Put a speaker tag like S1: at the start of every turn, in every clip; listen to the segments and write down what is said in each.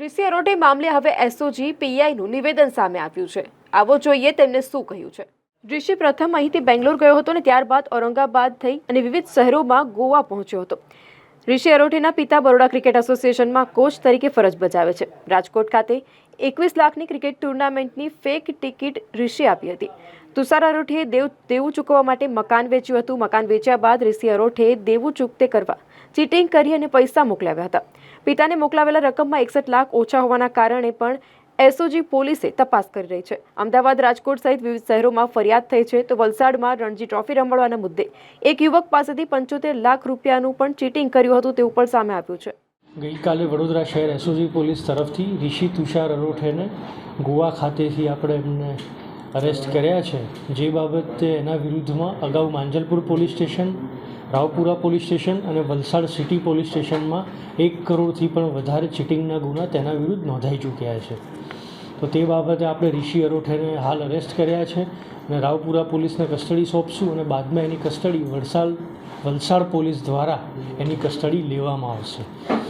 S1: રિશી અરોઠે મામલે હવે એસઓજી પીઆઈનું નિવેદન સામે આવ્યું છે. આવો જોઈએ તેમને શું કહ્યું છે. ઋષિ પ્રથમ અહીંથી બેંગ્લોર ગયો હતો અને ત્યારબાદ ઔરંગાબાદ થઈ અને વિવિધ શહેરોમાં ગોવા પહોંચ્યો હતો. ઋષિ અરોઠેના પિતા બરોડા ક્રિકેટ એસોસિએશનમાં કોચ તરીકે ફરજ બજાવે છે. રાજકોટ ખાતે એકવીસ લાખની ક્રિકેટ ટુર્નામેન્ટની ફેક ટિકિટ ઋષિ આપી હતી. તુષાર અરોઠે દેવ, દેવું ચૂકવવા માટે મકાન વેચ્યું હતું. મકાન વેચ્યા બાદ ઋષિ અરોઠે દેવું ચૂકતે કરવા ચીટિંગ કરી અને પૈસા મોકલાવ્યા હતા. પિતાને મોકલાવેલા રકમમાં એકસઠ લાખ ઓછા હોવાના કારણે પણ એસઓજી પોલીસે તપાસ કરી રહી છે. અમદાવાદ રાજકોટ સહિત વિવિધ શહેરોમાં ફરિયાદ થઈ છે તો વલસાડમાં રણજી ટ્રોફી રમાડવાના મુદ્દે એક યુવક પાસેથી પંચોતેર લાખ રૂપિયાનું પણ ચીટિંગ કર્યું હતું તેવું પણ સામે આવ્યું છે.
S2: ગઈકાલે વડોદરા શહેર એસઓજી પોલીસ તરફથી ઋષિ તુષાર અરોઠેને ગોવા ખાતેથી આપણે એમને અરેસ્ટ કર્યા છે. જે બાબતે એના વિરુદ્ધમાં અગાઉ Manjalpur police station Raopura police station અને વલસાડ સિટી પોલીસ સ્ટેશનમાં એક કરોડથી પણ વધારે ચીટિંગના ગુના તેના વિરુદ્ધ નોંધાઈ ચૂક્યા છે. તો તે બાબતે આપણે રિષિ અરોઠેને હાલ અરેસ્ટ કર્યા છે અને રાવપુરા પોલીસને કસ્ટડી સોંપશું અને બાદમાં એની કસ્ટડી વલસાડ વલસાડ પોલીસ દ્વારા એની કસ્ટડી લેવામાં આવશે.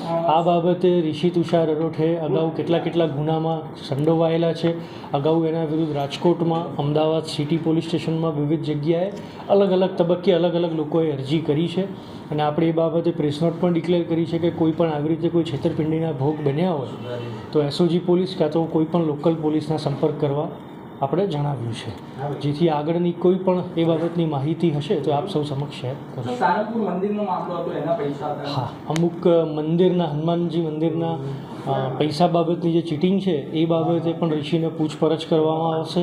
S2: આ બાબતે રિષિ તુષાર અરોઠે અગાઉ કેટલા કેટલા ગુનામાં સંડોવાયેલા છે, અગાઉ એના વિરુદ્ધ રાજકોટમાં, અમદાવાદ સિટી પોલીસ સ્ટેશનમાં વિવિધ જગ્યાએ અલગ અલગ તબક્કે અલગ અલગ લોકોએ અરજી કરી છે. અને આપણે એ બાબતે પ્રેસ નોટ પણ ડિક્લેર કરી છે કે કોઈ પણ આવી રીતે કોઈ છેતરપિંડીના ભોગ બન્યા હોય તો એસઓજી પોલીસ કાં તો કોઈ પણ લોકલ પોલીસના સંપર્ક કરવા આપણે જણાવ્યું છે. જેથી આગળની કોઈ પણ એ બાબતની માહિતી હશે તો આપ સૌ સમક્ષ શેર
S3: હતા
S2: હા અમુક મંદિરના હનુમાનજી મંદિરના પૈસા બાબતની જે ચીટિંગ છે એ બાબતે પણ ઋષિને પૂછપરછ કરવામાં આવશે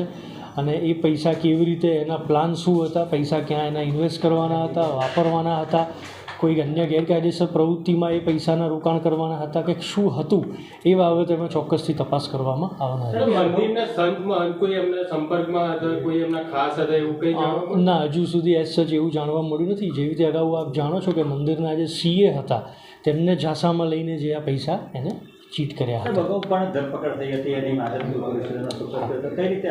S2: અને એ પૈસા કેવી રીતે એના પ્લાન શું હતા પૈસા ક્યાં એના ઇન્વેસ્ટ કરવાના હતા વાપરવાના હતા કોઈ અન્ય ગેરકાયદેસર પ્રવૃત્તિમાં એ પૈસાના રોકાણ કરવાના હતા કે શું હતું એ બાબતે અમે ચોક્કસથી તપાસ કરવામાં આવનાર છે.
S4: મંદિરના સંત કોઈ એમના સંપર્કમાં હતા કોઈ ખાસ હતા એવું કંઈ જાણવા મળ્યું?
S2: ના હજુ સુધી એસ સચ એવું જાણવા મળ્યું નથી જેવી રીતે અગાઉ આપ જાણો છો કે મંદિરના જે સીએ હતા તેમને ઝાંસામાં લઈને જે આ પૈસા એને ચીટ કર્યા હતા.
S5: પણ ધરપકડ થઈ હતી એની કઈ રીતે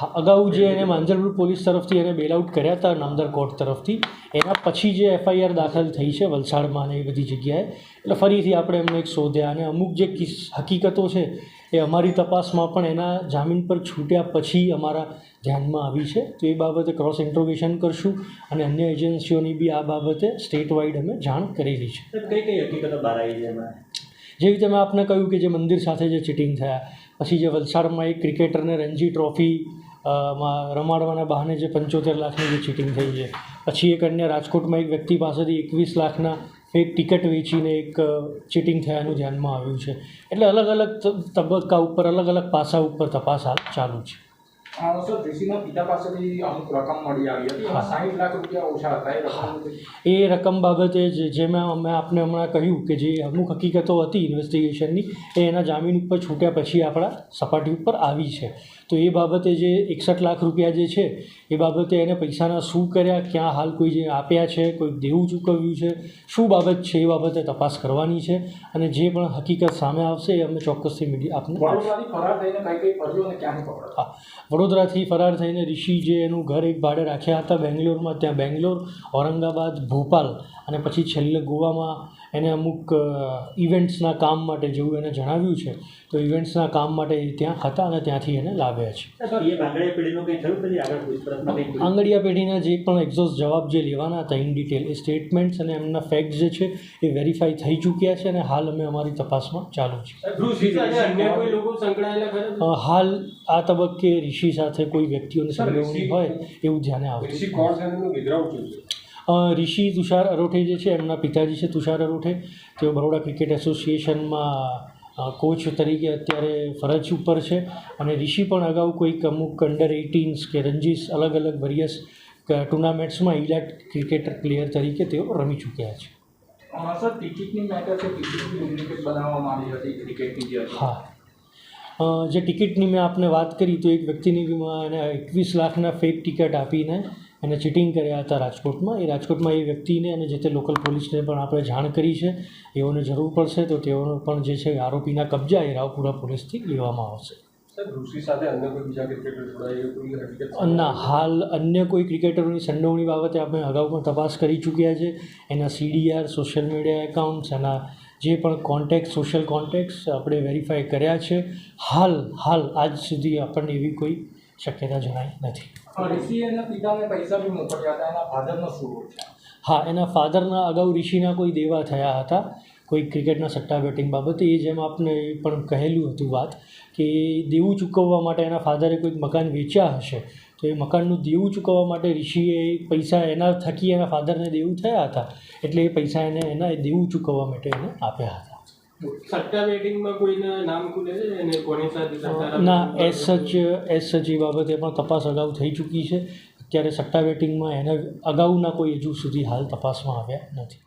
S2: હા અગાઉ જે એને માંજલપુર પોલીસ તરફથી એને બેલ આઉટ કર્યા હતા નામદાર કોર્ટ તરફથી એના પછી જે એફઆઈઆર દાખલ થઈ છે વલસાડમાં અને એ બધી જગ્યાએ એટલે ફરીથી આપણે એમને એક શોધ્યા અને અમુક જે હકીકતો છે એ અમારી તપાસમાં પણ એના જામીન પર છૂટ્યા પછી અમારા ધ્યાનમાં આવી છે. તો એ બાબતે ક્રોસ ઇન્ટ્રોગેશન કરશું અને અન્ય એજન્સીઓની બી આ બાબતે સ્ટેટ વાઇડ અમે જાણ કરેલી છે.
S5: કઈ કઈ હકીકતો બહાર આવી છે
S2: જેવી રીતે મેં આપને કહ્યું કે જે મંદિર સાથે જે ચીટિંગ થયા, પછી જે વલસાડમાં એક ક્રિકેટરને રણજી ટ્રોફી માં રમાડવાના બહાને જે પંચોતેર લાખની જે ચીટિંગ થઈ છે. પછી એક અન્ય રાજકોટમાં એક વ્યક્તિ પાસેથી એકવીસ લાખના એક ટિકિટ વેચીને એક ચીટિંગ થયાનું ધ્યાનમાં આવ્યું છે. એટલે અલગ અલગ તબક્કા ઉપર, અલગ અલગ પાસા ઉપર તપાસ ચાલુ છે.
S3: સર ઋષિના પિતા પાસેથી અમુક રકમ મળી આવી હતી. સાહીઠ લાખ રૂપિયા ઓછા હતા એ રકમ.
S2: એ રકમ બાબતે જે જે મેં અમે આપને હમણાં કહ્યું કે જે અમુક હકીકતો હતી ઇન્વેસ્ટિગેશનની એ એના જામીન ઉપર છૂટ્યા પછી આપણા સપાટી ઉપર આવી છે. તો એ બાબતે જે એકસઠ લાખ રૂપિયા જે છે એ બાબતે એને પૈસાના શું કર્યા ક્યાં હાલ કોઈ જે આપ્યા છે કોઈ દેવું ચૂકવ્યું છે શું બાબત છે એ બાબતે તપાસ કરવાની છે અને જે પણ હકીકત સામે આવશે એ અમે ચોક્કસથી મીડિયા આપને
S3: વડોદરાથી ફરાર થઈને કઈ કઈ ફર્યો અને ક્યાંથી પકડાયો?
S2: હા. વડોદરાથી ફરાર થઈને ઋષિજે એનું ઘર એક ભાડે રાખ્યા હતા બેંગ્લોરમાં, ત્યાં બેંગ્લોર, ઔરંગાબાદ, ભોપાલ અને પછી છેલ્લે ગોવામાં એને અમુક ઇવેન્ટ્સના કામ માટે જેવું એને જણાવ્યું છે તો ઇવેન્ટ્સના કામ માટે એ ત્યાં હતા અને ત્યાંથી એને લાવ્યા છે.
S5: સાહેબ, એ બાંગડિયા પેઢીનું કંઈ થયું પછી આગળ પૂછપરછમાં કંઈ થયું?
S2: આંગળીયા પેઢીના જે પણ એક્ઝોસ્ટ જવાબ જે લેવાના હતા ઇન ડિટેલ એ સ્ટેટમેન્ટ્સ અને એમના ફેક્ટ જે છે એ વેરીફાઈ થઈ ચૂક્યા છે અને હાલ અમે અમારી તપાસમાં ચાલુ છે.
S4: ઋષિ સાથે અન્ય કોઈ લોકો સંકળાયેલા ખરા?
S2: અ, હાલ આ તબક્કે રિષિ સાથે કોઈ વ્યક્તિઓની સંડોવણી હોય એવું ધ્યાને
S6: આવે છે?
S2: રિષિ તુષાર અરોઠે જે છે એમના પિતાજી છે તુષાર અરોઠે. તેઓ બરોડા ક્રિકેટ એસોસિએશનમાં કોચ તરીકે અત્યારે ફરજ ઉપર છે. અને રિષિ પણ અગાઉ કોઈક અમુક અંડર એઇટીન્સ કે રંજીસ અલગ અલગ વેરિયસ ટુર્નામેન્ટ્સમાં ઇલાટ ક્રિકેટર પ્લેયર તરીકે તેઓ રમી ચૂક્યા છે.
S3: સર ટિકિટની મેટર છે? ટિકિટની ડુપ્લિકેટ બનાવવામાં આવી હતી ક્રિકેટની જે
S2: હા. જે ટિકિટની મેં આપને વાત કરી તો એક વ્યક્તિની એને એકવીસ લાખના ફેક ટિકિટ આપીને એને ચીટિંગ કર્યા હતા રાજકોટમાં. એ રાજકોટમાં એ વ્યક્તિને અને જે તે લોકલ પોલીસને પણ આપણે જાણ કરી છે એઓને જરૂર પડશે તો તેઓનો પણ જે છે આરોપીના કબજા એ રાવપુરા પોલીસથી લેવામાં આવશે. ના હાલ અન્ય કોઈ ક્રિકેટરોની સંડોવણી બાબતે આપણે અગાઉ પણ તપાસ કરી ચૂક્યા છે. એના સીડીઆર સોશિયલ મીડિયા એકાઉન્ટ્સ એના જે પણ કોન્ટેક્ટ સોશિયલ કોન્ટેક્ટ્સ આપણે વેરીફાઈ કર્યા છે હાલ હાલ આજ સુધી આપણને એવી કોઈ શક્યતા જણાઈ નથી.
S3: ઋષિ એના પિતાને પૈસા બી મોકલ્યા હતા એના ફાધરનો શું રોલ છે?
S2: હા એના ફાધરના અગાઉ ઋષિના કોઈ દેવા થયા હતા કોઈ ક્રિકેટના સટ્ટા બેટિંગ બાબતે એ જેમ આપને એ પણ કહેલું હતું વાત કે દેવું ચૂકવવા માટે એના ફાધરે કોઈક મકાન વેચ્યા હશે તો એ મકાનનું દેવું ચૂકવવા માટે ઋષિએ પૈસા એના થકી એના ફાધરને દેવું થયા હતા. એટલે એ પૈસા એને એના દેવું ચૂકવવા માટે એને આપ્યા હતા. ના એસ સચ એસ સચ એ બાબતે પણ તપાસ અગાઉ થઈ ચૂકી છે. અત્યારે સટ્ટા બેટિંગમાં એના અગાઉના કોઈ હજુ સુધી હાલ તપાસમાં આવ્યા નથી.